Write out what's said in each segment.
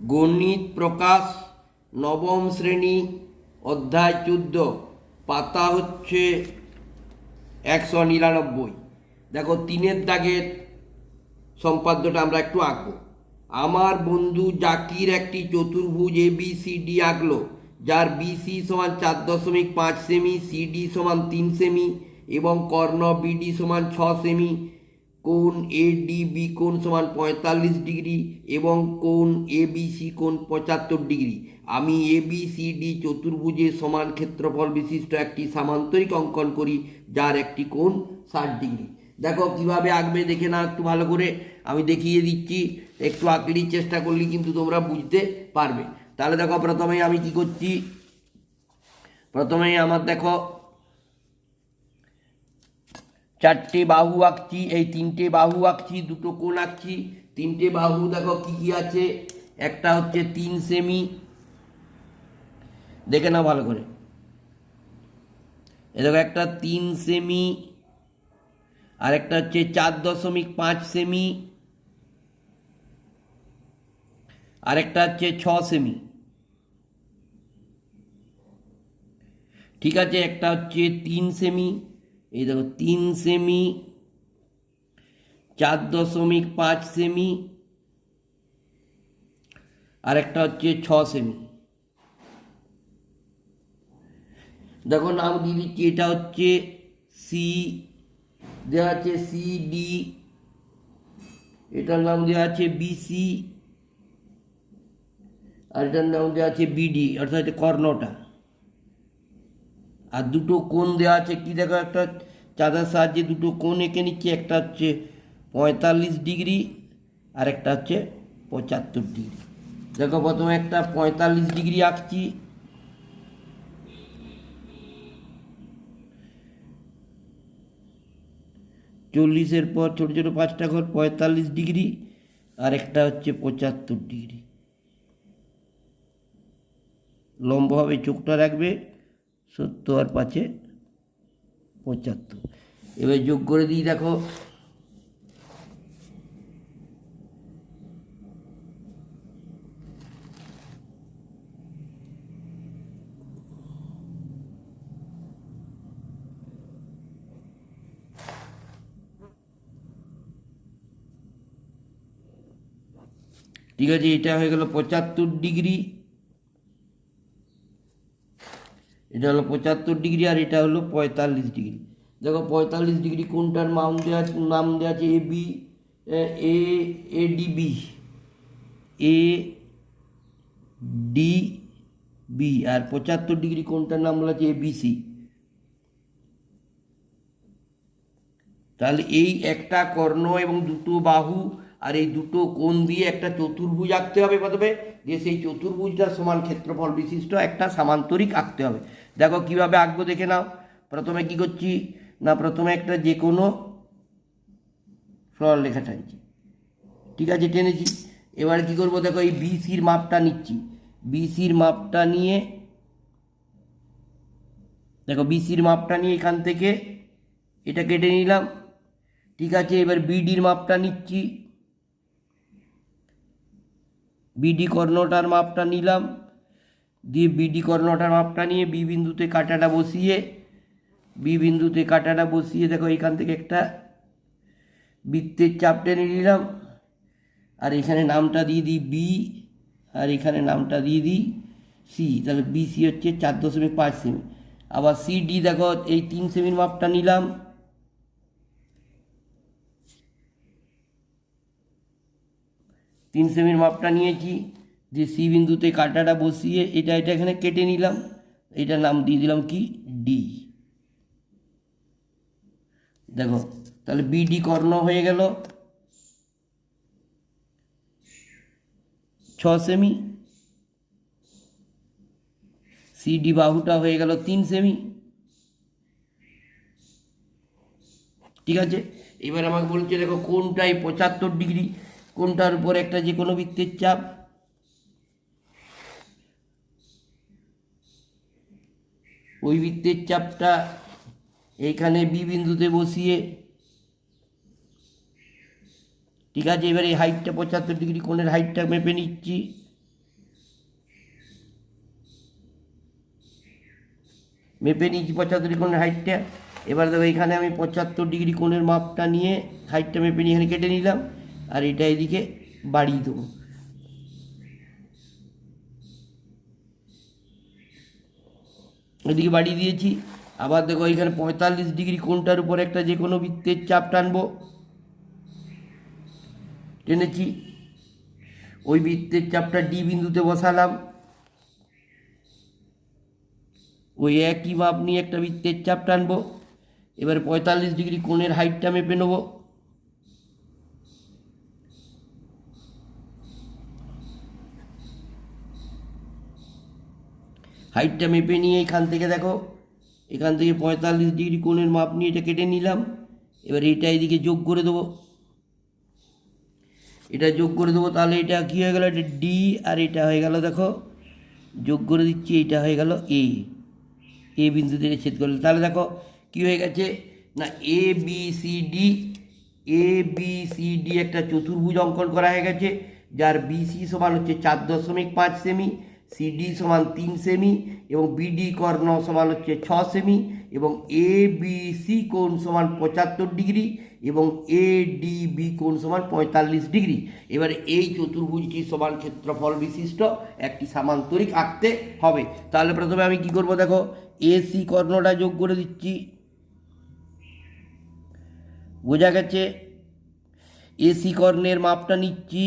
গণিত প্রকাশ, নবম শ্রেণি, অধ্যায় চোদ্দ। পাতা হচ্ছে একশো নিরানব্বই। দেখো, তিনের দাগের সম্পাদ্যটা আমরা একটু আঁকবো। আমার বন্ধু জাকির একটি চতুর্ভুজ এ বি সি ডি আঁকলো, যার বিসি সমান চার দশমিক পাঁচ সেমি সিডি সমান তিন সেমি এবং কর্ণ বিডি সমান ছ সেমি। কোণ এ ডি বি কোণ সমান পঁয়তাল্লিশ ডিগ্রি এবং কোণ এ বি সি কোণ পঁচাত্তর ডিগ্রি। আমি এ ডি চতুর্ভুজের সমান ক্ষেত্রফল বিশিষ্ট একটি সামান্তরিক অঙ্কন করি, যার একটি কোণ ষাট ডিগ্রি। দেখো কীভাবে আঁকবে দেখে না একটু ভালো করে। আমি দেখিয়ে দিচ্ছি, একটু আঁকলির চেষ্টা করলে কিন্তু তোমরা বুঝতে পারবে। তাহলে দেখো প্রথমে আমি কি করছি? প্রথমে আমার দেখো চারটে বাহু আঁকছি, এই তিনটে বাহু আঁকছি, দুটো কোণ আঁকছি। তিনটে বাহু, দেখো কি কি আছে? একটা হচ্ছে তিন সেমি। দেখে নাও ভালো করে। এ দেখো একটা তিন সেমি, আর একটা হচ্ছে চার দশমিক পাঁচ সেমি, আর একটা হচ্ছে ছ সেমি। ঠিক আছে? একটা হচ্ছে তিন সেমি। এই দেখো, তিন সেমি চার দশমিক পাঁচ সেমি আর একটা হচ্ছে ছ সেমি দেখো, নাম দিয়ে দিচ্ছি, এটা হচ্ছে সি দেওয়া আছে সি ডি এটার নাম দেওয়া আছে বিসি আর এটার নাম দেওয়া আছে বিডি অর্থাৎ হচ্ছে কর্ণটা। আর দুটো কোণ দেওয়া আছে, কি দেখো, একটা চাঁদার সাহায্যে দুটো কোণ এঁকে নিচ্ছে, একটা হচ্ছে পঁয়তাল্লিশ ডিগ্রি আর একটা হচ্ছে পঁচাত্তর ডিগ্রি। দেখো প্রথমে একটা পঁয়তাল্লিশ ডিগ্রি আঁকছি। চল্লিশের পর ছোটো ছোটো পাঁচটা ঘর, পঁয়তাল্লিশ ডিগ্রি আর একটা হচ্ছে পঁচাত্তর ডিগ্রি। লম্বভাবে চোখটা রাখবে, সত্তর আর পাঁচে পঁচাত্তর। এবার যোগ করে দিই দেখো। ঠিক আছে এটা হয়ে গেল পঁচাত্তর ডিগ্রি। এটা হলো পঁচাত্তর ডিগ্রি আর এটা হলো পঁয়তাল্লিশ ডিগ্রি। দেখো পঁয়তাল্লিশ ডিগ্রি কোনটার নাম দেওয়া আছে? নাম দেওয়া আছে A B A A D B A D B আর পঁচাত্তর ডিগ্রি কোনটার নাম বলা আছে এ বি সি তাহলে এই একটা কর্ণ এবং দুটো বাহু আর এই দুটো কোণ দিয়ে একটা চতুর্ভুজ আঁকতে হবে প্রথমে। যে সেই চতুর্ভুজটা সমান ক্ষেত্রফল বিশিষ্ট একটা সামান্তরিক আঁকতে হবে। দেখো কীভাবে আঁকবো দেখে নাও। প্রথমে কি করছি? না, প্রথমে একটা যে কোনো সরল লেখা টানছি। ঠিক আছে, টেনেছি। এবার কি করব দেখো, এই বিসির মাপটা নিচ্ছি। বিসির মাপটা নিয়ে, দেখো বিসির মাপটা নিয়ে এখান থেকে এটা কেটে নিলাম। ঠিক আছে, এবার বিডির মাপটা নিচ্ছি। বিডি কর্ণটার মাপটা নিলাম। দিয়ে বিডি কর্ণটার মাপটা নিয়ে বি বিন্দুতে কাটাটা বসিয়ে বি বিন্দুতে কাটাটা বসিয়ে দেখো এখান থেকে একটা বৃত্তের চাপ টেনে নিলাম। আর এখানে নামটা দিয়ে দিই বি আর এখানে নামটা দিয়ে দিই সি তাহলে বি সি হচ্ছে চার দশমিক পাঁচ সেমি। আবার সি ডি দেখো এই তিন সেমির মাপটা নিলাম। তিন সেমির মাপটা নিয়েছি। যে সি বিন্দুতে কাঁটাটা বসিয়ে এটা এটা এখানে কেটে নিলাম। এটা নাম দিয়ে দিলাম কি? ডি দেখো, তাহলে বিডি কর্ণ হয়ে গেল। ছ সেমি সিডি বাহুটা হয়ে গেল তিন সেমি ঠিক আছে? এবার আমাকে বলছে, দেখো, কোনটাই পঁচাত্তর ডিগ্রি? কোনটার উপর একটা যে কোনো বৃত্তের চাপ? ওই বৃত্তের চাপটা এইখানে বি বিন্দুতে বসিয়ে, ঠিক আছে, এবার এই হাইটটা পঁচাত্তর ডিগ্রি কোণের হাইটটা মেপে নিচ্ছি। মেপে নিচ্ছি পঁচাত্তর ডিগ্রি কোণের হাইটটা এবার দেখো, এখানে আমি পঁচাত্তর ডিগ্রি কোণের মাপটা নিয়ে হাইটটা মেপে নিয়ে এখানে কেটে নিলাম। আর এটা এদিকে বাড়িয়ে দেবো। এদিকে বাড়িয়ে দিয়েছি। আবার দেখো এখানে পঁয়তাল্লিশ ডিগ্রি কোনটার উপর একটা যে কোনো বৃত্তের চাপ টানবো। টেনেছি। ওই বৃত্তের চাপটা ডি বিন্দুতে বসালাম। ওই একই মাপ নিয়ে একটা বৃত্তের চাপ টানবো। এবার পঁয়তাল্লিশ ডিগ্রি কোণের হাইটটা মেপে নেব। হাইটটা মেপে নিয়ে এখান থেকে দেখো। এখান থেকে পঁয়তাল্লিশ ডিগ্রি কোণের মাপ নিয়ে এটা কেটে নিলাম। এবার এটা এদিকে যোগ করে দেবো। এটা যোগ করে দেবো, তাহলে এটা কী হয়ে গেল? এটা ডি আর এটা হয়ে গেল দেখো। যোগ করে দিচ্ছি, এটা হয়ে গেল এ এ বিন্দু থেকে ছেদ করলে। তাহলে দেখো কী হয়ে গেছে? না A B C D A B C D একটা চতুর্ভুজ অঙ্কন করা হয়ে গেছে, যার বিসি সমান হচ্ছে চার দশমিক পাঁচ সেমি সিডি সমান তিন সেমি এবং বিডি কর্ণ সমান হচ্ছে ছ সেমি এবং এ বি সি কোণ সমান পঁচাত্তর ডিগ্রি এবং এ ডি বি কোণ সমান পঁয়তাল্লিশ ডিগ্রি। এবারে এই চতুর্ভুজটি সমান ক্ষেত্রফল বিশিষ্ট একটি সামান্তরিক আঁকতে হবে। তাহলে প্রথমে আমি কি করব দেখো? এ সি কর্ণটা যোগ করে দিচ্ছি। বোঝা গেছে? এসি কর্ণের মাপটা নিচ্ছি।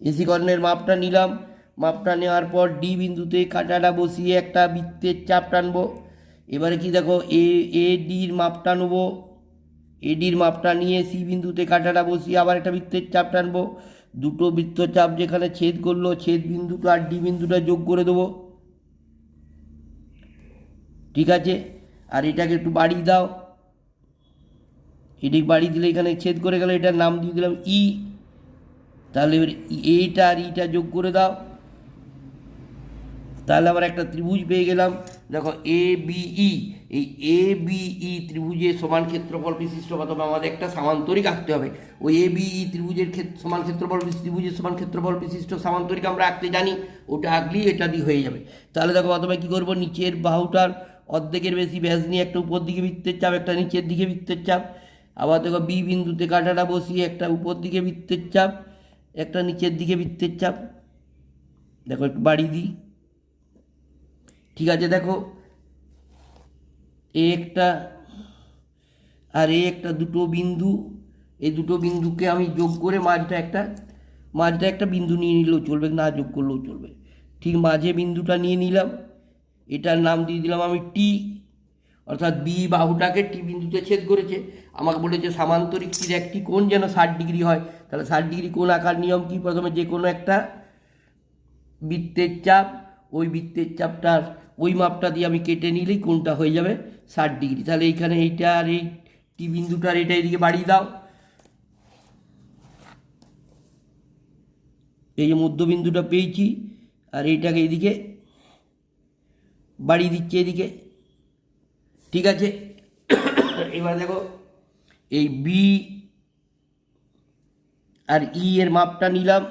এসি কর্ণের মাপটা নিলাম। মাপটা নেওয়ার পর ডি বিন্দুতে কাঁটাটা বসিয়ে একটা বৃত্তের চাপ টানবো। এবারে কি দেখো, এ এ, ডির মাপটা নেব। এডির মাপটা নিয়ে সি বিন্দুতে কাঁটাটা বসিয়ে আবার একটা বৃত্তের চাপ টানবো। দুটো বৃত্তচাপ যেখানে ছেদ করল, ছেদ বিন্দুটা আর ডি বিন্দুটা যোগ করে দেবো। ঠিক আছে? আর এটাকে একটু বাড়িয়ে দাও। এটি বাড়ি দিলে এখানে ছেদ করে গেলে, এটার নাম দিয়ে দিলাম ই। তাহলে এবার এইটা আর ইটা যোগ করে দাও। তাহলে আবার একটা ত্রিভুজ পেয়ে গেলাম। দেখো এ বিই এই এ বিই ত্রিভুজের সমান ক্ষেত্রফল বিশিষ্ট প্রথমে আমাদের একটা সামান্তরিক আঁকতে হবে। ওই এ বিই ত্রিভুজের ক্ষেত্র সমান ক্ষেত্রফল ত্রিভুজের সমান ক্ষেত্রফল বিশিষ্ট সামান্তরিক আমরা আঁকতে জানি। ওটা আঁকলেই এটা দিয়ে হয়ে যাবে। তাহলে দেখো প্রথমে কী করব? নিচের বাহুটার অর্ধেকের বেশি ব্যাস নিয়ে একটা উপর দিকে বৃত্তের চাপ, একটা নিচের দিকে বৃত্তের চাপ। আবার দেখো বি বিন্দুতে কাঁটাটা বসিয়ে একটা উপর দিকে বৃত্তের চাপ। একটা নিচের দিকে বৃত্তের চাপ। দেখো, একটু বাড়ি দিই। ঠিক আছে, দেখো। এ একটা আর এ একটা দুটো বিন্দু। এই দুটো বিন্দুকে আমি যোগ করে মাঝটা একটা মাঝটা একটা বিন্দু নিয়ে নিলেও চলবে, না যোগ করলেও চলবে। ঠিক মাঝে বিন্দুটা নিয়ে নিলাম। এটার নাম দিয়ে দিলাম আমি টি অর্থাৎ বি বাহুটাকে টি বিন্দুতে ছেদ করেছে। আমাকে বলেছে সামান্তরিক একটি কোণ যেন ষাট ডিগ্রি হয়। তাহলে ষাট ডিগ্রি কোণ আকার নিয়ম কি? প্রথমে যে কোনো একটা বৃত্তের চাপ, ওই বৃত্তের চাপটার, ওই মাপটা দিয়ে আমি কেটে নিলেই কোনটা হয়ে যাবে? ষাট ডিগ্রি। তাহলে এইখানে এইটা আর এই টি বিন্দুটার এটা এদিকে বাড়িয়ে দাও। এই যে মধ্যবিন্দুটা পেয়েছি, আর এইটাকে এদিকে বাড়িয়ে দিচ্ছে এদিকে। ঠিক আছে? এবার দেখো, এই বি আর ই এর মাপটা নিলাম।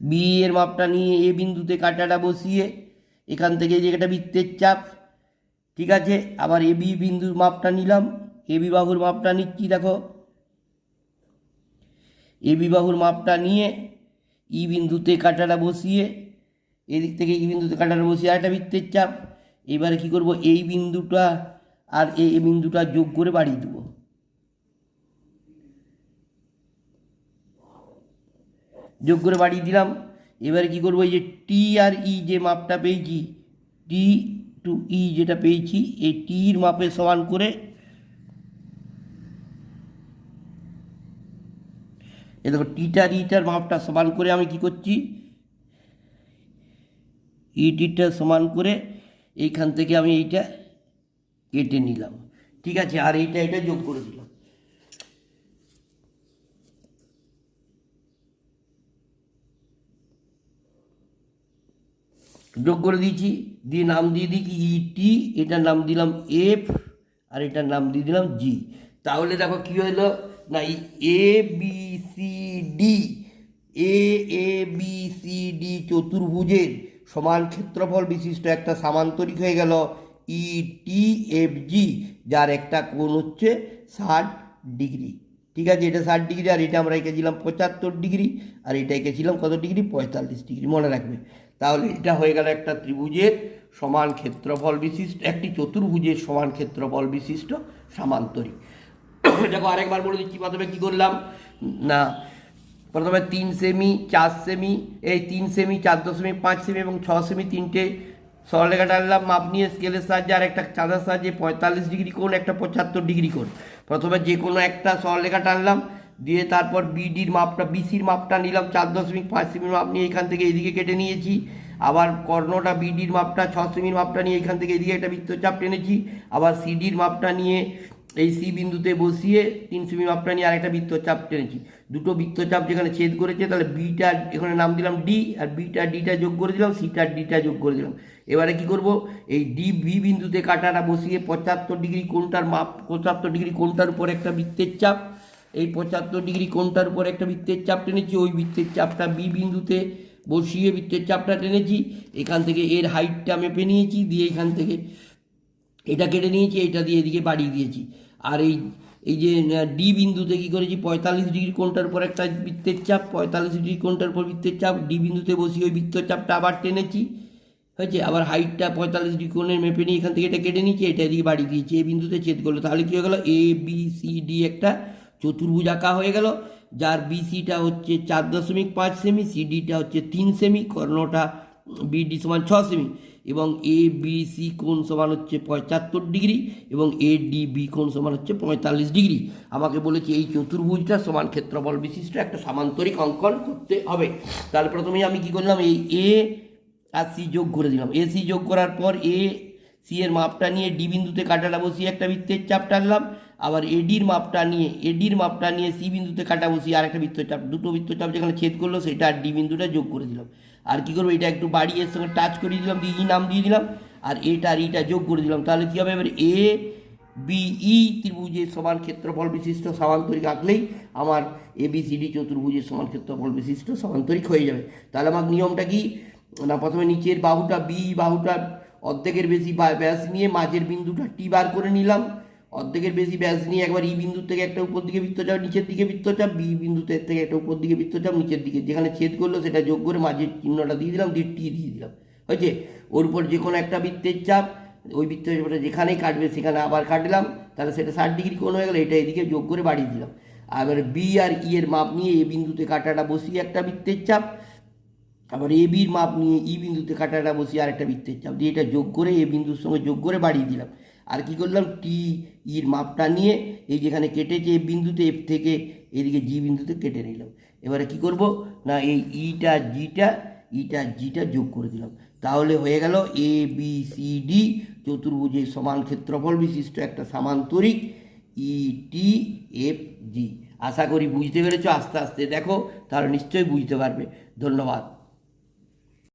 বি এর মাপটা নিয়ে এ বিন্দুতে কাঁটাটা বসিয়ে এখান থেকে যে একটা বৃত্তের চাপ, ঠিক আছে? আবার এ বি বিন্দুর মাপটা নিলাম। এ বি বাহুর মাপটা নিচ্ছি, দেখো। এ বি বাহুর মাপটা নিয়ে ই বিন্দুতে কাঁটাটা বসিয়ে এদিক থেকে ই বিন্দুতে কাঁটাটা বসিয়ে আর একটা বৃত্তের চাপ। এবারে কি করব? এই বিন্দুটা আর এই বিন্দুটা যোগ করে বাড়িয়ে দেবো। যোগ করে বাড়িয়ে দিলাম। এবারে কি করব, এই যে টি আর ই যে মাপটা পেয়েছি টি টু ই যেটা পেয়েছি, এই টির মাপে সমান করে এ দেখো টিটার ইটার মাপটা সমান করে আমি কি করছি ই টিটা সমান করে এইখান থেকে আমি এইটা কেটে নিলাম। ঠিক আছে, আর এইটা, এটা যোগ করে দিলাম। যোগ করে দিয়েছি। দিয়ে নাম দিয়ে দিই কি ইটি এটার নাম দিলাম এফ আর এটার নাম দিয়ে দিলাম জি তাহলে দেখো কী হলো? না A B C D A A B C D চতুর্ভুজের সমান ক্ষেত্রফল বিশিষ্ট একটা সামান্তরিক হয়ে গেল ই টি এফ জি যার একটা কোণ হচ্ছে ষাট ডিগ্রি। ঠিক আছে, এটা ষাট ডিগ্রি আর এটা আমরা এঁকেছিলাম পঁচাত্তর ডিগ্রি আর এটা এঁকেছিলাম কত ডিগ্রি? পঁয়তাল্লিশ ডিগ্রি। মনে রাখবে। তাহলে এটা হয়ে গেল একটা ত্রিভুজের সমান ক্ষেত্রফল বিশিষ্ট, একটি চতুর্ভুজের সমান ক্ষেত্রফল বিশিষ্ট সামান্তরিক। দেখো আরেকবার বলে দিচ্ছি, প্রথমে কী করলাম? না, প্রথমে তিন সেমি চার সেমি এই তিন সেমি চার দশমিক পাঁচ সেমি এবং ছ সেমি তিনটে সরলেখা টানলাম, মাপ নিয়ে স্কেলের সাহায্যে আর একটা চাঁদার সাহায্যে পঁয়তাল্লিশ ডিগ্রি কোণ, একটা পঁচাত্তর ডিগ্রি কোণ। প্রথমে যে কোনো একটা সরলেখা টানলাম দিয়ে তারপর বিডির মাপটা বিসির মাপটা নিলাম, চার দশমিক পাঁচ সেমির মাপ নিয়ে এখান থেকে এদিকে কেটে নিয়েছি। আবার কর্ণটা বিডির মাপটা, ছ সেমির মাপটা নিয়ে এখান থেকে এদিকে একটা বৃত্তচাপ টেনেছি। আবার সিডির মাপটা নিয়ে এই সি বিন্দুতে বসিয়ে তিন সেমি মাপটা নিয়ে আরেকটা বৃত্তচাপ টেনেছি। দুটো বৃত্তচাপ যেখানে ছেদ করেছে, তাহলে বিটা এখানে নাম দিলাম ডি আর বিটা ডিটা যোগ করে দিলাম সিটা ডিটা যোগ করে দিলাম। এবারে কি করব? এই ডি বি বিন্দুতে কাটাটা বসিয়ে পঁচাত্তর ডিগ্রি কোনটার মাপ, পঁচাত্তর ডিগ্রি কোনটার উপর একটা বৃত্তের চাপ এই পঁচাত্তর ডিগ্রি কোনটার উপর একটা বৃত্তের চাপ টেনেছি, ওই বৃত্তের চাপটা বি বিন্দুতে বসিয়ে বৃত্তের চাপটা টেনেছি, এখান থেকে এর হাইটটা মেপে নিয়েছি, দিয়ে এখান থেকে এটা কেটে নিয়েছি, এটা দিয়ে এদিকে বাড়িয়ে দিয়েছি। আর এই এই যে ডি বিন্দুতে কী করেছি, পঁয়তাল্লিশ ডিগ্রি কোনটার উপর একটা বৃত্তের চাপ, পঁয়তাল্লিশ ডিগ্রি কোনটার উপর বৃত্তের চাপ ডি বিন্দুতে বসিয়ে ওই বৃত্তের চাপটা আবার টেনেছি, হয়েছে? আবার হাইটটা পঁয়তাল্লিশ ডিগ্রি কোণের মেপে নিয়ে এখান থেকে এটা কেটে নিয়েছি, এটা এদিকে বাড়িয়ে দিয়েছি এই বিন্দুতে ছেদ করল। তাহলে কী হয়ে গেলো? এ বি সি ডি একটা চতুর্ভুজ আঁকা হয়ে গেল, যার বিসিটা হচ্ছে চার দশমিক পাঁচ সেমি সিডিটা হচ্ছে তিন সেমি কর্ণটা বিডি সমান ছ সেমি এবং এ বি সি কোণ সমান হচ্ছে পঁচাত্তর ডিগ্রি এবং এ ডি বি কোণ সমান হচ্ছে পঁয়তাল্লিশ ডিগ্রি। আমাকে বলেছে এই চতুর্ভুজটা সমান ক্ষেত্রফল বিশিষ্ট একটা সামান্তরিক অঙ্কন করতে হবে। তাহলে প্রথমেই আমি কি করলাম, এই এ আর সি যোগ করে দিলাম। এ সি যোগ করার পর এ সি এর মাপটা নিয়ে ডি বিন্দুতে কাটাটা বসিয়ে একটা বৃত্তের চাপ টানলাম। আবার এডির মাপটা নিয়ে, এডির মাপটা নিয়ে সি বিন্দুতে কাটা বসিয়ে আর একটা বৃত্তের চাপ দুটো বৃত্তের চাপ যেখানে ছেদ করল সেটা আর ডি বিন্দুটা যোগ করে দিলাম। আর কী করব, এটা একটু বাড়ি এর সঙ্গে টাচ করিয়ে দিলাম, দিয়ে ই নাম দিয়ে দিলাম, আর এটা আর ইটা যোগ করে দিলাম। তাহলে কী হবে? এবার এ বিই ত্রিভুজের সমান ক্ষেত্রফল বিশিষ্ট সমান্তরিক আঁকলেই আমার এ বি সি ডি চতুর্ভুজের সমান ক্ষেত্রফল বিশিষ্ট সমান্তরিক হয়ে যাবে। তাহলে আমার নিয়মটা কি? না, প্রথমে নিচের বাহুটা বি বাহুটা অর্ধেকের বেশি ব্যাস নিয়ে মাঝের বিন্দুটা টি বার করে নিলাম। অর্ধেকের বেশি ব্যাস নিয়ে একবার ই বিন্দু থেকে একটা উপর দিকে বৃত্তচাপ নিচের দিকে বৃত্তচাপ বি বিন্দুতে থেকে একটা উপর দিকে বৃত্তচাপ নিচের দিকে। যেখানে ছেদ করল সেটা যোগ করে মাঝের চিহ্নটা দিয়ে দিলাম, দিয়ে টি দিয়ে দিলাম। হয়েছে? ওর উপর যে কোনো একটা বৃত্তের চাপ, ওই বৃত্তের চাপটা যেখানেই কাটবে সেখানে আবার কাটলাম, তাহলে সেটা ষাট ডিগ্রি কোণ হয়ে গেলো, এটা এদিকে যোগ করে বাড়িয়ে দিলাম। আবার বি আর ই এর মাপ নিয়ে এ বিন্দুতে কাটাটা বসিয়ে একটা বৃত্তের চাপ, আবার এ বির মাপ নিয়ে ই বিন্দুতে কাটাটা বসিয়ে আরেকটা বৃত্তের চাপ, দিয়ে এটা যোগ করে এ বিন্দুর সঙ্গে যোগ করে বাড়িয়ে দিলাম। আর কি করলাম? টি ইর মাপটা নিয়ে এই যেখানে কেটেছে বিন্দুতে এফ থেকে এদিকে জি বিন্দুতে কেটে নিলাম। এবারে কি করব? না, এই ইটা জিটা ইটা জিটা যোগ করে দিলাম। তাহলে হয়ে গেল এ বি সি ডি চতুর্ভুজের সমান ক্ষেত্রফল বিশিষ্ট একটা সামান্তরিক ই টি এফ জি আশা করি বুঝতে পেরেছ? আস্তে আস্তে দেখো, তাহলে নিশ্চয়ই বুঝতে পারবে। ধন্যবাদ।